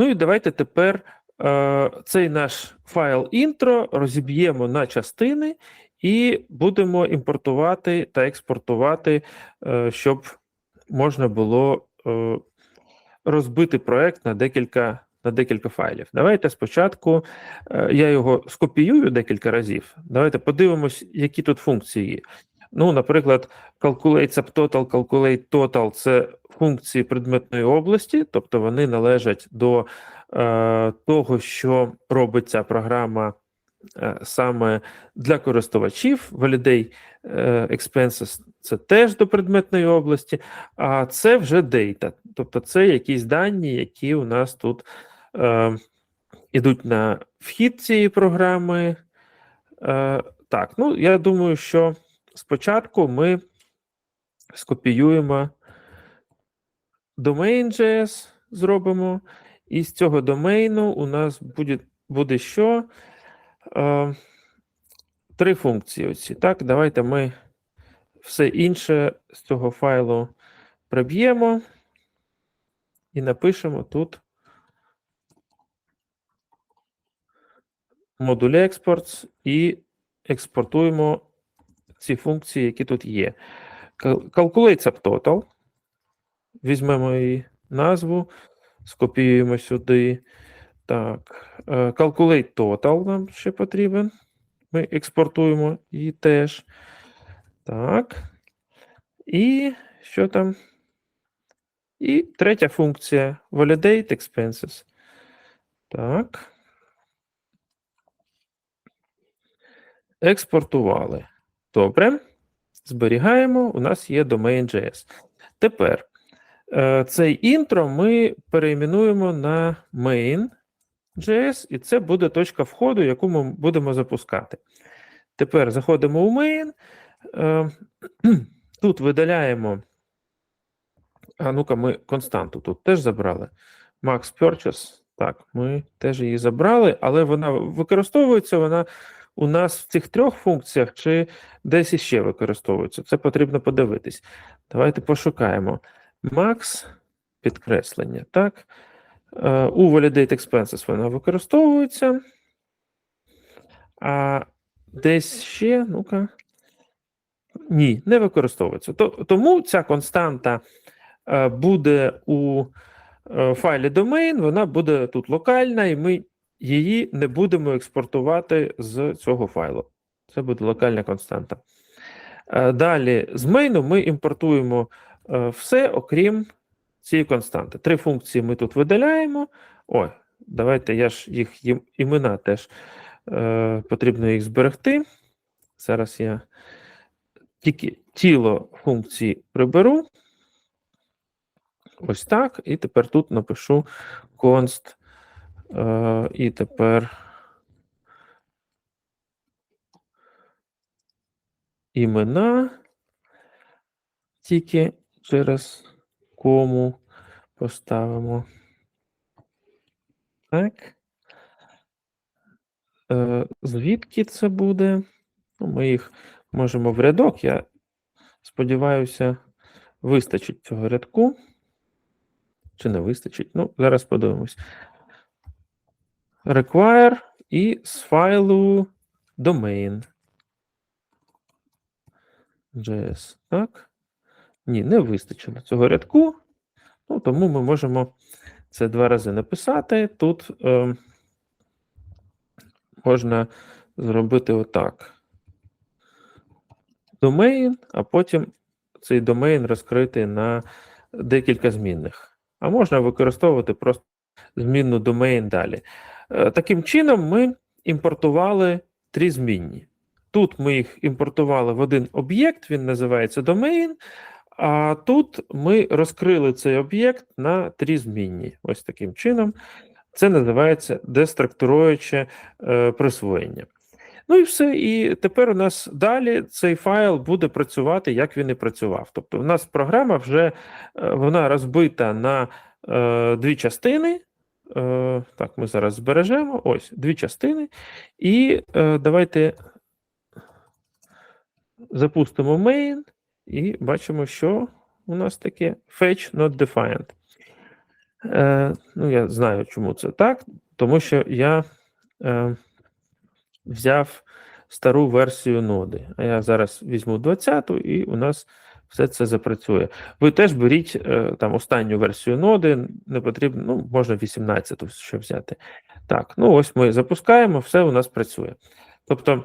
Ну і давайте тепер е, цей наш файл інтро розіб'ємо на частини і будемо імпортувати та експортувати, е, щоб можна було е, розбити проект на декілька, на декілька файлів. Давайте спочатку е, я його скопіюю декілька разів. Давайте подивимось, які тут функції є. Ну, наприклад, calculate subtotal, calculate total – це функції предметної області, тобто вони належать до е, того, що робить ця програма е, саме для користувачів. Validate е, expenses – це теж до предметної області, а це вже data, тобто це якісь дані, які у нас тут е, ідуть на вхід цієї програми. Е, так, ну я думаю, що спочатку ми скопіюємо domain.js, зробимо, і з цього домейну у нас буде, буде що? Е, три функції. Оці. Так, давайте ми все інше з цього файлу приб'ємо і напишемо тут модуль exports і експортуємо ці функції, які тут є. Cal- Calculate subtotal. Візьмемо її назву, скопіюємо сюди. Так, е, Calculate total нам ще потрібен. Ми експортуємо її теж. Так. І що там? І третя функція validate expenses. Так. Експортували. Добре. Зберігаємо. У нас є domain.js. Тепер е, цей інтро ми перейменуємо на main.js, і це буде точка входу, яку ми будемо запускати. Тепер заходимо у main. Е, Тут видаляємо. А ну-ка, ми константу тут теж забрали. Max Purchase. Так, ми теж її забрали, але вона використовується вона у нас в цих трьох функціях чи десь іще використовується. Це потрібно подивитись. Давайте пошукаємо. Max підкреслення. Так. Е, У Validate Expenses вона використовується. А десь ще, ну-ка. Ні, не використовується. Тому ця константа е, буде у е, файлі domain, вона буде тут локальна, і ми її не будемо експортувати з цього файлу. Це буде локальна константа. Е, Далі з мейну ми імпортуємо е, все, окрім цієї константи. Три функції ми тут видаляємо. Ой, давайте я ж їх імена теж е, потрібно їх зберегти. Зараз я тільки тіло функції приберу. Ось так. І тепер тут напишу const. Е, і тепер імена тільки через кому поставимо. Так. Е, звідки це буде? Ну, ми їх можемо в рядок. Я сподіваюся, вистачить цього рядку. Чи не вистачить? Ну, зараз подивимось. Require і з файлу domain. JS. Так. Ні, не вистачило цього рядку. Ну, тому ми можемо це два рази написати. Тут е, можна зробити отак. Domain, а потім цей домен розкрити на декілька змінних. А можна використовувати просто змінну domain далі. Е, Таким чином, ми імпортували три змінні. Тут ми їх імпортували в один об'єкт, він називається domain, а тут ми розкрили цей об'єкт на три змінні. Ось таким чином. Це називається деструктуруюче е, присвоєння. Ну і все. І тепер у нас далі цей файл буде працювати, як він і працював. Тобто, у нас програма вже е, вона розбита на е, дві частини. Е, так, ми зараз збережемо. Ось дві частини. І е, давайте запустимо main і бачимо, що у нас таке fetch not defined. Е, ну, я знаю, чому це так, тому що я взяв стару версію ноди. А я зараз візьму 20-ту, і у нас все це запрацює. Ви теж беріть е, там останню версію ноди, не потрібно, ну, можна 18-ту ще взяти. Так, ну ось ми запускаємо, все у нас працює. Тобто,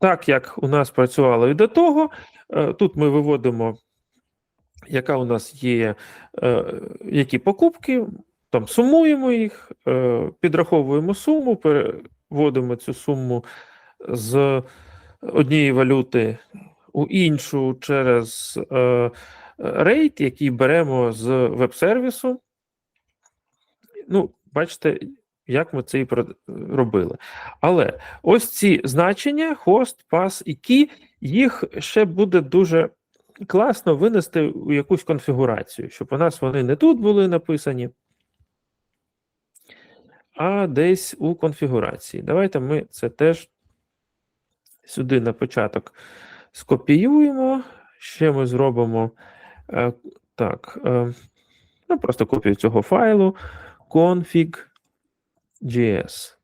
так як у нас працювало і до того, е, тут ми виводимо, яка у нас є, е, які покупки, там сумуємо їх, підраховуємо суму, переводимо цю суму з однієї валюти у іншу через е, рейд, який беремо з веб-сервісу. Ну, бачите, як ми це і робили. Але ось ці значення: хост, пас і key, їх ще буде дуже класно винести у якусь конфігурацію, щоб у нас вони не тут були написані, а десь у конфігурації. Давайте ми це теж сюди на початок скопіюємо. Ще ми зробимо е, так, е, ну, просто копію цього файлу config.js.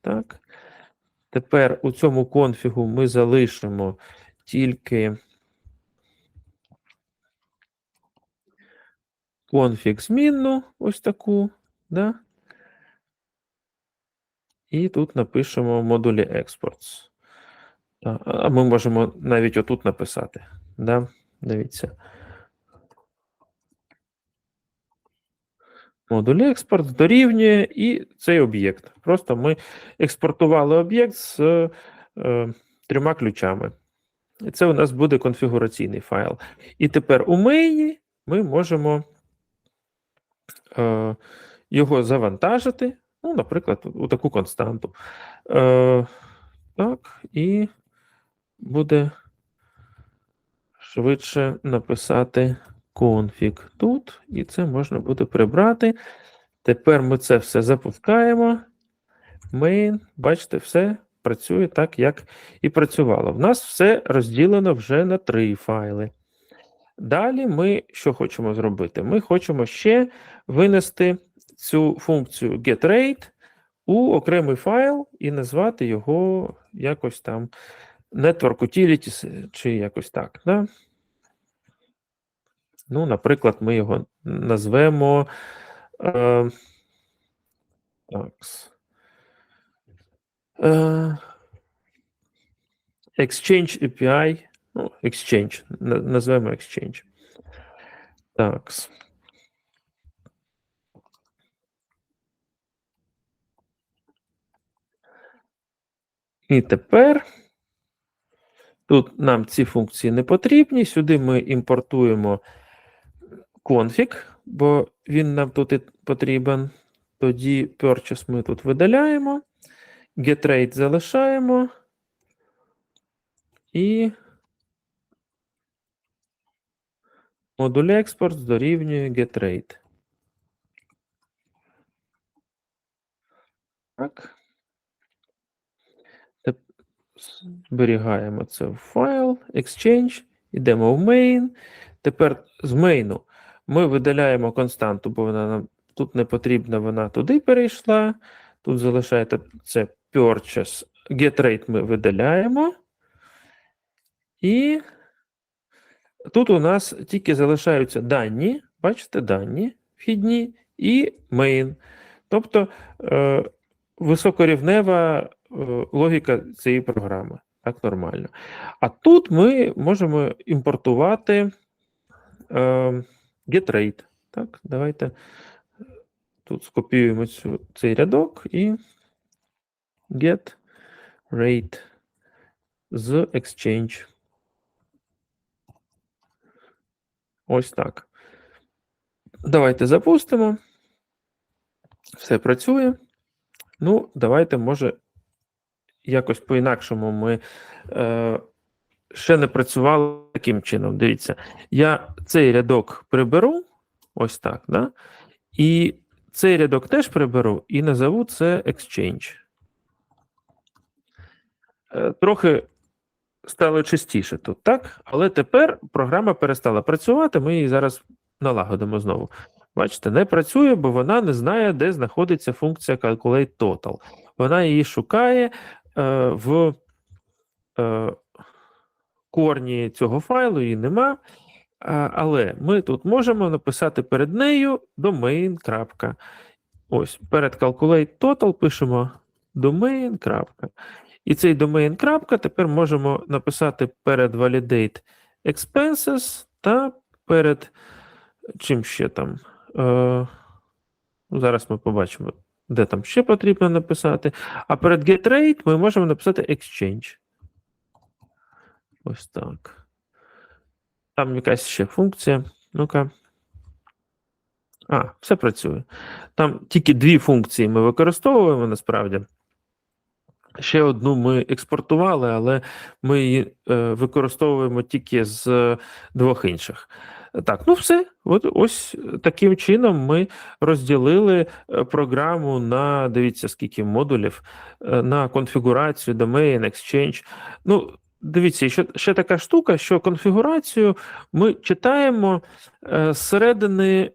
Так. Тепер у цьому конфігу ми залишимо тільки конфіг змінну, ось таку, да? І тут напишемо модулі exports. А ми можемо навіть отут написати. Да? Дивіться. Модуль експорт дорівнює і цей об'єкт. Просто ми експортували об'єкт з е, трьома ключами. І це у нас буде конфігураційний файл. І тепер у мейні ми можемо е, його завантажити, ну, наприклад, у таку константу. Е, так, і буде швидше написати конфіг тут, і це можна буде прибрати. Тепер ми це все запускаємо. Main, бачите, все працює так, як і працювало. В нас все розділено вже на три файли. Далі ми що хочемо зробити? Ми хочемо ще винести цю функцію getRate у окремий файл і назвати його якось там Network Utilities чи якось так. Да? Ну, наприклад, ми його назвемо. Е, так. Е, Exchange API. Ну, Exchange. Назвемо Exchange. Так. І тепер тут нам ці функції не потрібні. Сюди ми імпортуємо конфіг, бо він нам тут і потрібен. Тоді purchase ми тут видаляємо, getRate залишаємо. І модуль експорт дорівнює getRate. Так. Зберігаємо це в файл, Exchange, йдемо в main. Тепер з мейну ми видаляємо константу, бо вона нам тут не потрібна, вона туди перейшла. Тут залишається це purchase. GetRate ми видаляємо. І тут у нас тільки залишаються дані, бачите, дані вхідні і main. Тобто е, високорівнева логіка цієї програми. Так, нормально. А тут ми можемо імпортувати е, getRate. Так, давайте тут скопіюємо цю, цей рядок і get rate з Exchange. Ось так. Давайте запустимо. Все працює. Ну, давайте, може, якось по-інакшому ми е, ще не працювали таким чином. Дивіться, я цей рядок приберу, ось так, да? і цей рядок теж приберу і назову це Exchange. Е, Трохи стало чистіше тут, так? Але тепер програма перестала працювати, ми її зараз налагодимо знову. Бачите, не працює, бо вона не знає, де знаходиться функція calculate total. Вона її шукає в е, корні цього файлу, її нема. Але ми тут можемо написати перед нею domain. Ось, перед calculate total пишемо domain. І цей domain. тепер можемо написати перед validate expenses та перед чим ще там. Е, зараз ми побачимо, де там ще потрібно написати. А перед getRate ми можемо написати exchange. Ось так. Там якась ще функція. Ну-ка. А, все працює. Там тільки дві функції ми використовуємо насправді. Ще одну ми експортували, але ми її е, використовуємо тільки з е, двох інших. Так, ну все. От ось таким чином ми розділили е, програму на дивіться, скільки модулів, е, на конфігурацію, domain, exchange. Ну, дивіться, ще, ще така штука, що конфігурацію ми читаємо е, зсередини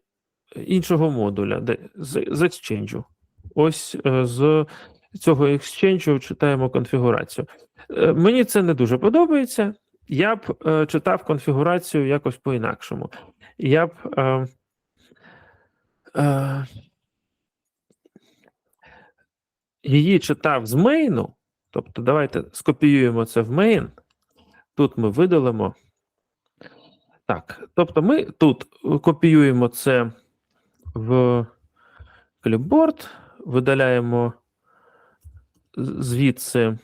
іншого модуля, де, з, з Exchange. Ось е, з цього Exchange читаємо конфігурацію. Е, Мені це не дуже подобається. Я б е, читав конфігурацію якось по-інакшому. Я б. Е, е, її читав з мейну. Тобто, давайте скопіюємо це в мейн. Тут ми видалимо. Так, тобто, ми тут копіюємо це в кліпборд, видаляємо звідси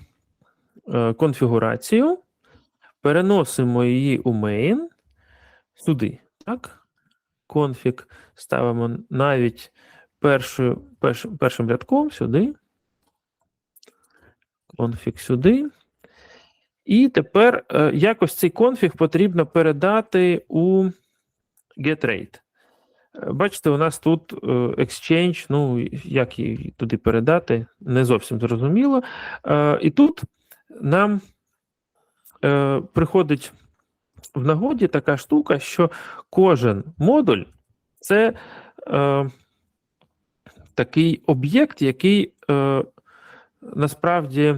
е, конфігурацію, переносимо її у main сюди. Так? Конфіг ставимо навіть першою, перш, першим рядком сюди. Конфіг сюди. І тепер е, якось цей конфіг потрібно передати у getRate. Е, Бачите, у нас тут е, Exchange, ну як її туди передати, не зовсім зрозуміло. Е, І тут нам е, приходить в нагоді така штука, що кожен модуль це е, такий об'єкт, який е, насправді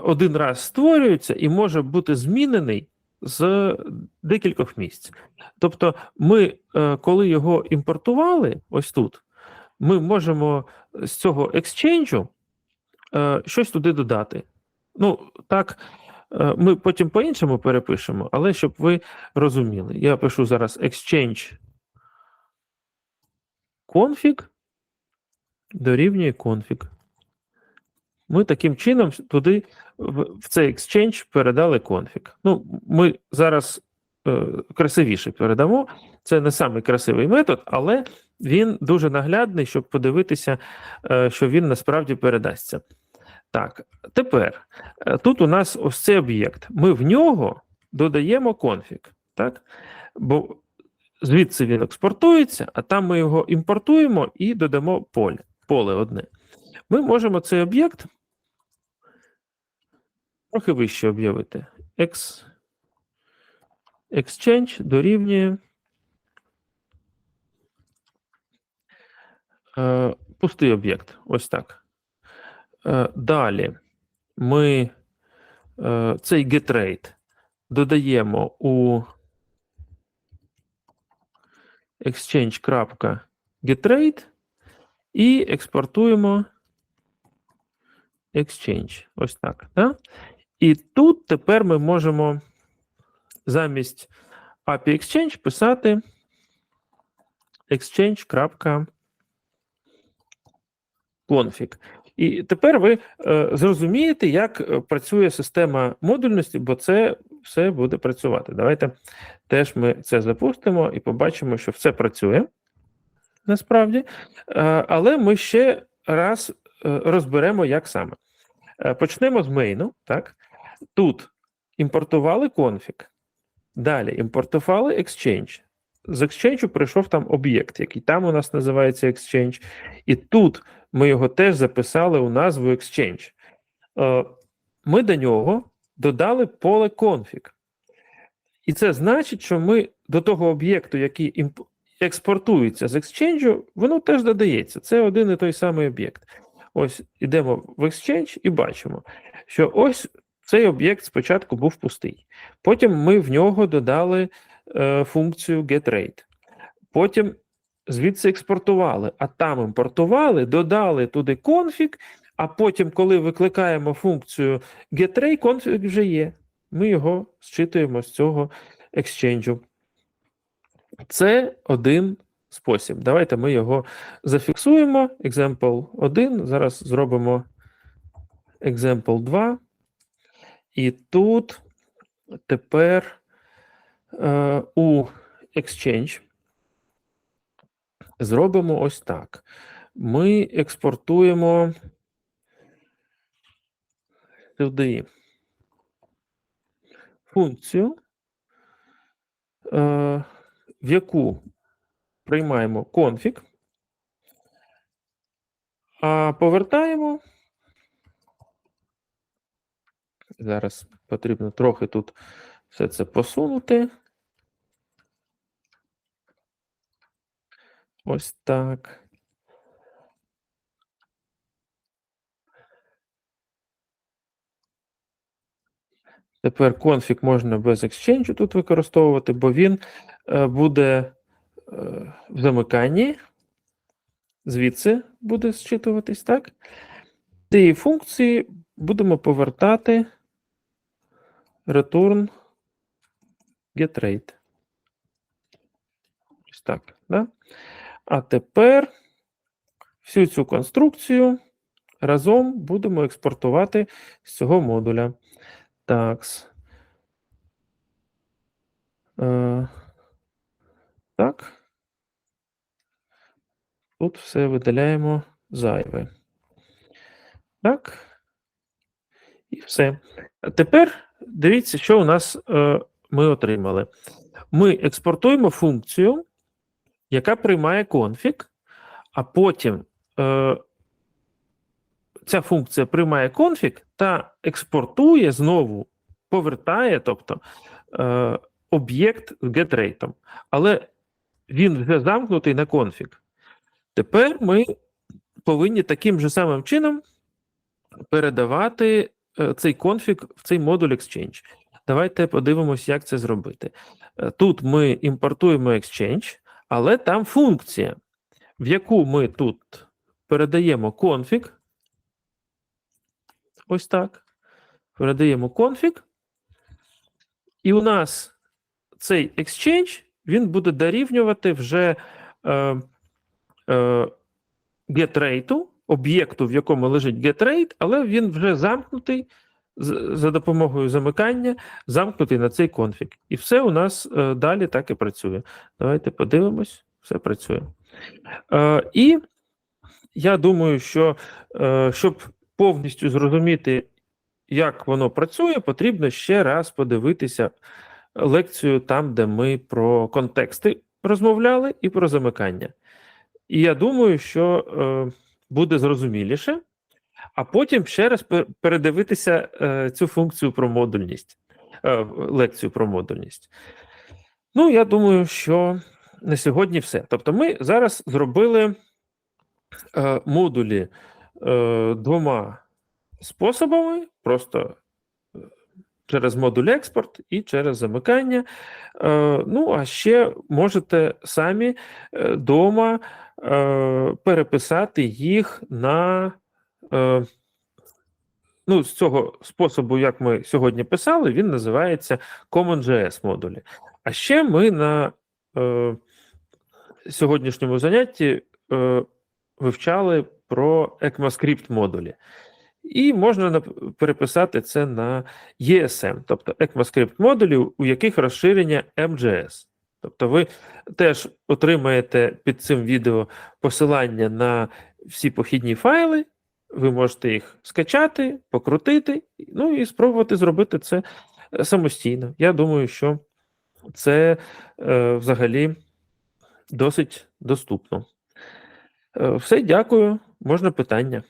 один раз створюється і може бути змінений з декількох місць. Тобто, ми, е, коли його імпортували, ось тут, ми можемо з цього екскченджу е, щось туди додати. Ну, так, ми потім по-іншому перепишемо, але щоб ви розуміли, я пишу зараз exchange config дорівнює config. Ми таким чином туди в в цей exchange передали конфіг. Ну, ми зараз е, красивіше передамо. Це не самий красивий метод, але він дуже наглядний, щоб подивитися, е, що він насправді передасться. Так, тепер е, тут у нас ось цей об'єкт. Ми в нього додаємо конфіг, так? Бо звідси він експортується, а там ми його імпортуємо і додамо поле, поле одне. Ми можемо цей об'єкт трохи вище об'явити. Ex, exchange дорівнює е, пустий об'єкт. Ось так. Е, далі ми е, цей getRate додаємо у exchange.getrate і експортуємо exchange. Ось так. Да? І тут тепер ми можемо замість API Exchange писати exchange.config. І тепер ви е, зрозумієте, як е, працює система модульності, бо це все буде працювати. Давайте теж ми це запустимо і побачимо, що все працює насправді. Е, але ми ще раз розберемо, як саме. Почнемо з мейну. Так? Тут імпортували конфіг, далі імпортували Exchange. З Exchange прийшов там об'єкт, який там у нас називається Exchange. І тут ми його теж записали у назву Exchange. Е, Ми до нього додали поле config. І це значить, що ми до того об'єкту, який експортується з Exchange, воно теж додається. Це один і той самий об'єкт. Ось ідемо в Exchange і бачимо, що ось цей об'єкт спочатку був пустий. Потім ми в нього додали е, функцію getRate. Потім звідси експортували, а там імпортували, додали туди конфіг, а потім, коли викликаємо функцію getRate, конфіг вже є. Ми його зчитуємо з цього Exchange. Це один спосіб. Давайте ми його зафіксуємо. Example 1. Зараз зробимо example 2. І тут тепер е, у Exchange зробимо ось так. Ми експортуємо сюди функцію, е, в яку приймаємо конфіг, а повертаємо. Зараз потрібно трохи тут все це посунути. Ось так. Тепер конфіг можна без Exchange тут використовувати, бо він е, буде е, в замиканні. Звідси буде зчитуватись, так? Цієї функції будемо повертати return getRate. Ось так. Да? А тепер всю цю конструкцію разом будемо експортувати з цього модуля. Такс. Е, так. Тут все видаляємо зайве. Так. І все. Тепер дивіться, що у нас е, ми отримали. Ми експортуємо функцію, яка приймає конфіг, а потім е, ця функція приймає конфіг та експортує знову, повертає, тобто е, об'єкт з getRate. Але він вже замкнутий на конфіг. Тепер ми повинні таким же самим чином передавати е, цей конфіг в цей модуль Exchange. Давайте подивимося, як це зробити. Е, Тут ми імпортуємо Exchange, але там функція, в яку ми тут передаємо конфіг. Ось так. Передаємо конфіг. І у нас цей Exchange він буде дорівнювати вже е, е, getRate, об'єкту, в якому лежить getRate, але він вже замкнутий за допомогою замикання, замкнутий на цей конфіг. І все у нас е, далі так і працює. Давайте подивимось, все працює. Е, і я думаю, що е, щоб повністю зрозуміти, як воно працює, потрібно ще раз подивитися лекцію там, де ми про контексти розмовляли, і про замикання. І я думаю, що е, буде зрозуміліше, а потім ще раз передивитися е, цю функцію про модульність, е, лекцію про модульність. Ну, я думаю, що на сьогодні все. Тобто, ми зараз зробили е, модулі двома способами: просто через модуль експорт і через замикання. Ну, а ще можете самі дома переписати їх на. Е, ну, з цього способу, як ми сьогодні писали, він називається CommonJS модулі. А ще ми на е, сьогоднішньому занятті е, вивчали про ECMAScript модулі. І можна переписати це на ESM, тобто ECMAScript модулі, у яких розширення MJS. Тобто ви теж отримаєте під цим відео посилання на всі похідні файли, ви можете їх скачати, покрутити, ну і спробувати зробити це е, самостійно. Я думаю, що це е, взагалі досить доступно. Е, все, дякую. Можна питання.